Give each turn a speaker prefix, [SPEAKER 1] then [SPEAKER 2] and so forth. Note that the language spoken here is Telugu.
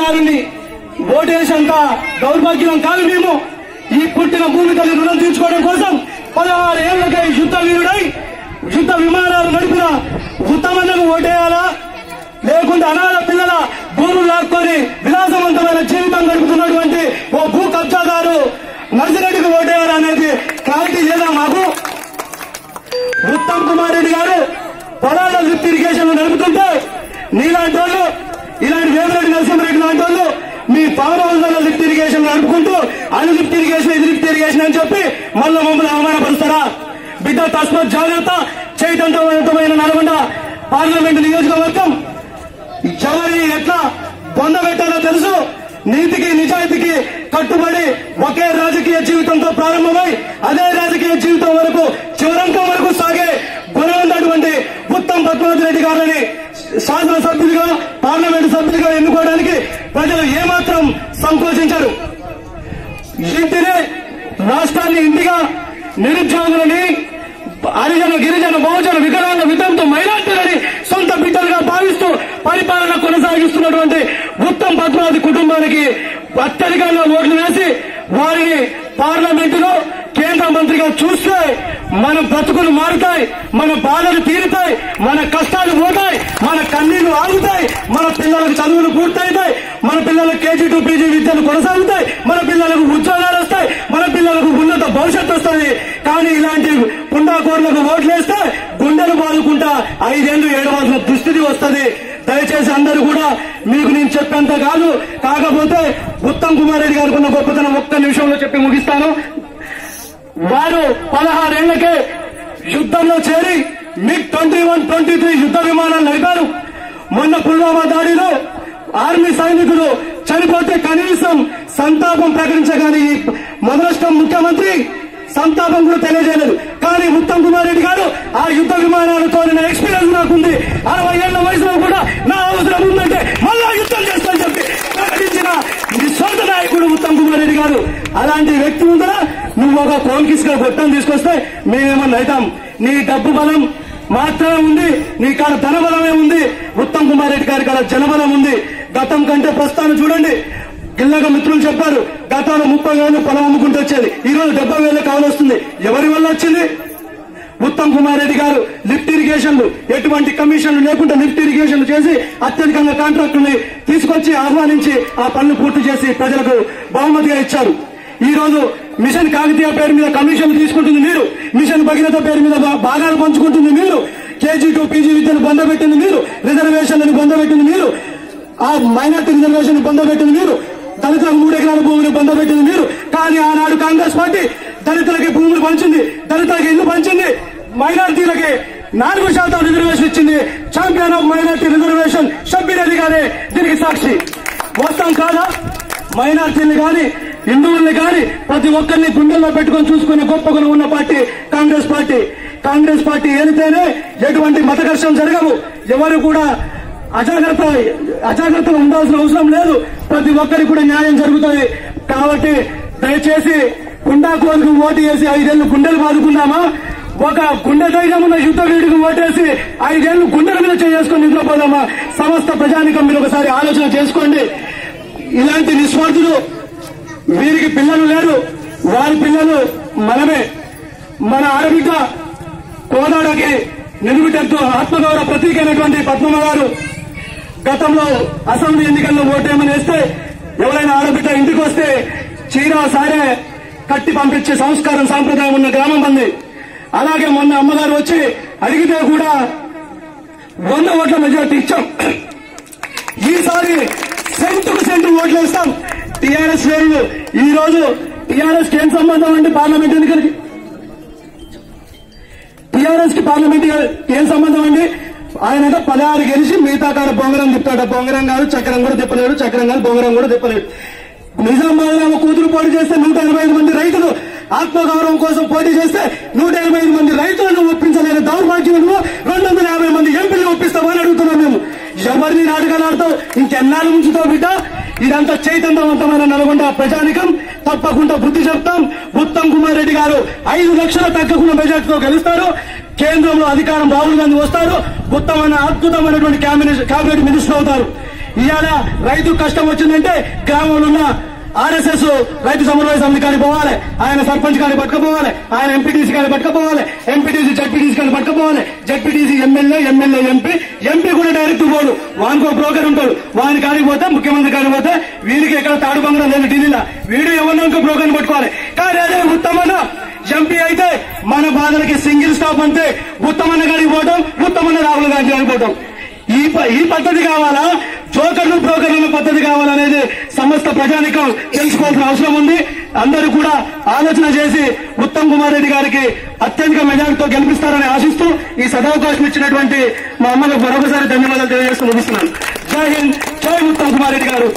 [SPEAKER 1] గారిని ఓటేసేంత దౌర్భాగ్యం కాదు మేము. ఈ పుట్టిన భూమి తల్లి రుణం తీర్చుకోవడం కోసం పదహారు ఏళ్ళకై యుద్ధ వీరుడై యుద్ధ విమానాలు నడిపిన ఉత్తమన్నకు ఓటేయాలా? లేకుంటే అనాథ పిల్లల భూములు లాక్కొని విలాసవంతమైన జీవితం గడుపుతున్నటువంటి ఓ భూ కబ్జాదారు నర్సిరెడ్డికి ఓటేయాలా అనేది క్లారిటీ లేదా మాకు? ఉత్తమ్ కుమార్ రెడ్డి గారు పొలాల లిఫ్ట్ ఇరిగేషన్ నడుపుతుంటే నీలాంటి వాళ్ళు ఇలాంటి వేమిరెడ్డి నరసింహారెడ్డి లాంటి వాళ్ళు పవర్ హౌస్ హౌస్ల లిఫ్ట్ ఇరిగేషన్ నడుపుకుంటూ అను లిఫ్ట్ ఇరిగేషన్ ఇది లిఫ్ట్ ఇరిగేషన్ అని చెప్పి మళ్ళీ మమ్మల్ని అవమానపరుస్తారా? బిడ్డ తస్మత్ జాగ్రత్త. చైతన్యవంతమైన నల్గొండ పార్లమెంట్ నియోజకవర్గం ఎవరి ఎట్లా బొంద పెట్టాలో తెలుసు. నీతికి నిజాయితీకి కట్టుబడి ఒకే రాజకీయ జీవితంతో ప్రారంభమై అదే రాజకీయ జీవితం వరకు చివరంతం వరకు సాగే గుణం ఉన్నటువంటి ఉత్తమ్ పద్మావతి రెడ్డి గారిని శాసనసభ్యులుగా పార్లమెంటు సభ్యులుగా ఎన్నుకోవడానికి ప్రజలు ఏమాత్రం సంకోచించారు. ఇంటినే రాష్ట్రాన్ని ఇంటిగా నిరుద్యోగులని హరిజన గిరిజన బహుజన వికలాంగ వితంతు మైనార్టీలని సొంత బిడ్డలుగా భావిస్తూ పరిపాలన కొనసాగిస్తున్నటువంటి ఉత్తమ్ పద్మావతి కుటుంబానికి అత్యధికంగా ఓట్లు వేసి వారిని పార్లమెంటులో కేంద్ర మంత్రిగా చూస్తే మన బ్రతుకులు మారుతాయి మన బాధలు తీరుతాయి మన కష్టాలు పోతాయి మన కన్నీళ్ళు ఆగుతాయి మన పిల్లలకు చదువులు పూర్తయితాయి మన పిల్లలకు కేజీ టు పీజీ విద్యలు కొనసాగుతాయి మన పిల్లలకు ఉద్యోగాలు వస్తాయి మన పిల్లలకు ఉన్నత భవిష్యత్తు వస్తుంది. కానీ ఇలాంటి పుండాకోర్లకు ఓట్లేస్తే గుండెలు బాదుకుంటా ఐదేళ్ళు ఏడవలసిన దుస్థితి వస్తుంది. దయచేసి అందరూ కూడా మీకు నేను చెప్పేంత కాదు. కాకపోతే ఉత్తమ్ కుమార్ రెడ్డి గారికి ఉన్న గొప్పతనం ఒక్క నిమిషంలో చెప్పి ముగిస్తాను. వారు పదహారేళ్ళకే యుద్ధంలో చేరి MiG twenty one twenty three యుద్ధ విమానాలు నడిపారు. మొన్న పుల్వామా దాడిలో ఆర్మీ సైనికులు చనిపోతే కనీసం సంతాపం ప్రకటించగానే ఈ ముఖ్యమంత్రి సంతాపం కూడా తెలియజేయలేదు. కానీ ఉత్తమ్ కుమార్ రెడ్డి గారు ఆ యుద్ధ విమానాలతో ఎక్స్పీరియన్స్ నాకుంది. అరవై ఏళ్ళ వయసులో కూడా నా అవసరం ఉందంటే మళ్ళా యుద్ధం చేస్తాను చెప్పి ప్రకటించిన నిస్వార్థ నాయకుడు ఉత్తమ్ కుమార్ రెడ్డి గారు. అలాంటి వ్యక్తి ఉందా నువ్వు ఒక కోల్కిస్గా గొట్టం తీసుకొస్తే మేమేమన్నా అవుతాం. నీ డబ్బు బలం మాత్రమే ఉంది. నీ కాడ ధనబలమే ఉంది. ఉత్తమ్ కుమార్ రెడ్డి గారి కాడ జనబలం ఉంది. గతం కంటే ప్రస్తుతాన్ని చూడండి. గిల్లగా మిత్రులు చెప్పారు. గతంలో ముప్పై వేలు పొలం అమ్ముకుంటూ వచ్చేది. ఈ రోజు డెబ్బై వేలు కావాలి ఎవరి వల్ల వచ్చింది? ఉత్తమ్ కుమార్ రెడ్డి గారు లిఫ్ట్ ఇరిగేషన్లు ఎటువంటి కమిషన్లు లేకుండా లిఫ్ట్ ఇరిగేషన్లు చేసి అత్యధికంగా కాంట్రాక్టుల్ని తీసుకొచ్చి ఆహ్వానించి ఆ పనులు పూర్తి చేసి ప్రజలకు బహుమతిగా ఇచ్చారు. ఈ రోజు మిషన్ కాకతీయ పేరు మీద కమిషన్ తీసుకుంటుంది మీరు. మిషన్ భగీరథ పేరు మీద భాగాలు పంచుకుంటుంది మీరు. కేజీ టు పీజీ విద్యను పొందబెట్టింది మీరు. రిజర్వేషన్లను పొందబెట్టింది మీరు. ఆ మైనార్టీ రిజర్వేషన్ పొందబెట్టింది మీరు. దళితులకు మూడు ఎకరాల భూమిని పొందబెట్టింది మీరు. కానీ ఆనాడు కాంగ్రెస్ పార్టీ దళితులకి భూములు పంచింది. దళితులకి ఇల్లు పంచింది. మైనార్టీలకి నాలుగు శాతం రిజర్వేషన్ ఇచ్చింది. Champion of minority reservation Shabbir Ali గారే దీనికి సాక్షి. వస్తాం కాదా? మైనార్టీని కానీ హిందువుల్ని కానీ ప్రతి ఒక్కరిని గుండెల్లో పెట్టుకొని చూసుకునే గొప్ప గుణం ఉన్న party Congress party. Congress party ఏలితేనే ఎటువంటి మత ఘర్షణ జరగవు. ఎవరు కూడా అజాగ్రత్త అజాగ్రత్తగా ఉండాల్సిన అవసరం లేదు. ప్రతి ఒక్కరికి కూడా న్యాయం జరుగుతుంది. కాబట్టి దయచేసి గుండాకోరుకు ఓటు వేసి ఐదేళ్ళు గుండెలు బాదుకున్నామా ఒక గుండె ధైర్యం ఉన్న యుద్ధ వీడికి ఓటేసి ఐదేళ్ళు గుండెల మీద చేసుకుని నిద్రపోదామా? సమస్త ప్రజానికం మీరు ఒకసారి ఆలోచన చేసుకోండి. ఇలాంటి నిస్వార్థులు వీరికి పిల్లలు లేరు. వారి పిల్లలు మనమే. మన ఆడబిడ్డ కోదాడకి నిలుగుటెత్తు ఆత్మగౌరవ ప్రతీక అయినటువంటి పద్మమ్మ గారు గతంలో అసెంబ్లీ ఎన్నికల్లో ఓటేమని వేస్తే ఎవరైనా ఆడబిడ్డ ఇంటికి వస్తే చీర సారే కట్టి పంపించే సంస్కారం సాంప్రదాయం ఉన్న గ్రామం మంది. అలాగే మొన్న అమ్మగారు వచ్చి అడిగితే కూడా వంద ఓట్ల మెజార్టీ ఇచ్చాం. ఈసారి సెంటుకు సెంటు ఓట్లు వేస్తాం. టీఆర్ఎస్ వేరు ఈ రోజు టీఆర్ఎస్కి ఏం సంబంధం అండి పార్లమెంట్ ఎన్నికలకి? టీఆర్ఎస్కి పార్లమెంట్ ఏం సంబంధం అండి? ఆయన పదహారు గెలిచి మిగతా కాడ బొంగరం తిప్పాడు బొంగరం కాదు చక్రం కూడా తిప్పలేడు చక్రం కాదు బొంగరం కూడా తిప్పలేడు. నిజామాబాద్లో కూతురు పోటీ చేస్తే నూట ఎనభై ఐదు మంది రైతులు ఆత్మగౌరవం కోసం పోటీ చేస్తే నూట ఎనభై ఐదు మంది రైతులను ఒప్పించలేని దౌర్భాగ్యులను రెండు వందల యాభై మంది ఎంపీలు ఒప్పిస్తామని అడుగుతున్నాం మేము. ఎవరిని నాటకాలాడతావు ఇంకెన్నాళ్ళు ఉంచుతావు బిడ్డ? ఇదంతా చైతన్యవంతమైన నల్గొండ ప్రజానికం. తప్పకుండా బుద్ధి చెప్తాం. ఉత్తమ్ కుమార్ రెడ్డి గారు ఐదు లక్షల తగ్గకుండా మెజార్టీతో గెలుస్తారు. కేంద్రంలో అధికారం రాహుల్ గాంధీ వస్తారు. ఉత్తమైన అద్భుతమైనటువంటి క్యాబినెట్ కేబినెట్ మినిస్టర్ అవుతారు. ఇవాళ రైతు కష్టం వచ్చిందంటే గ్రామంలో ఉన్న ఆర్ఎస్ఎస్ రైతు సమన్వయ సమితి కానీ పోవాలి. ఆయన సర్పంచ్ కానీ పట్టుకుపోవాలి. ఆయన ఎంపీటీసీ కానీ పట్టుకుపోవాలి. ఎంపీటీసీ జడ్పీటీసీ కానీ పట్టుకుపోవాలి. ZPTC MLA MLA MP MP కూడా డైరెక్ట్ పోడు. వానికి ఒక బ్రోకర్ ఉంటాడు. వాని కాడికి పోతే ముఖ్యమంత్రి కాడికి పోతే వీరికి ఎక్కడ తాడు బంగారం లేదు ఢిల్లీలో. వీడు ఎవరినో ఇంకో బ్రోకర్ పట్టుకోవాలి. కానీ అదే ఉత్తమన్న ఎంపీ అయితే మన బాధలకి సింగిల్ స్టాప్ అంతే ఉత్తమన్న గారికి పోవడం ఉత్తమన్న రాహుల్ గాంధీ గారికి పోవడం ఈ ప- ఈ పద్ధతి కావాలా? చోకర్లు బ్రోకర్ల పద్ధతి కావాలనేది సమస్త ప్రజానికం తెలుసుకోవాల్సిన అవసరం ఉంది. అందరూ కూడా ఆలోచన చేసి ఉత్తమ్ కుమార్ రెడ్డి గారికి అత్యధిక మెజార్టీతో గెలిపిస్తారని ఆశిస్తూ ఈ సదావకాశం ఇచ్చినటువంటి మా అమ్మకు మరొకసారి ధన్యవాదాలు తెలియజేస్తూ ముగిస్తున్నాను. జై హింద్ జై ఉత్తమ్ కుమార్ రెడ్డి గారు.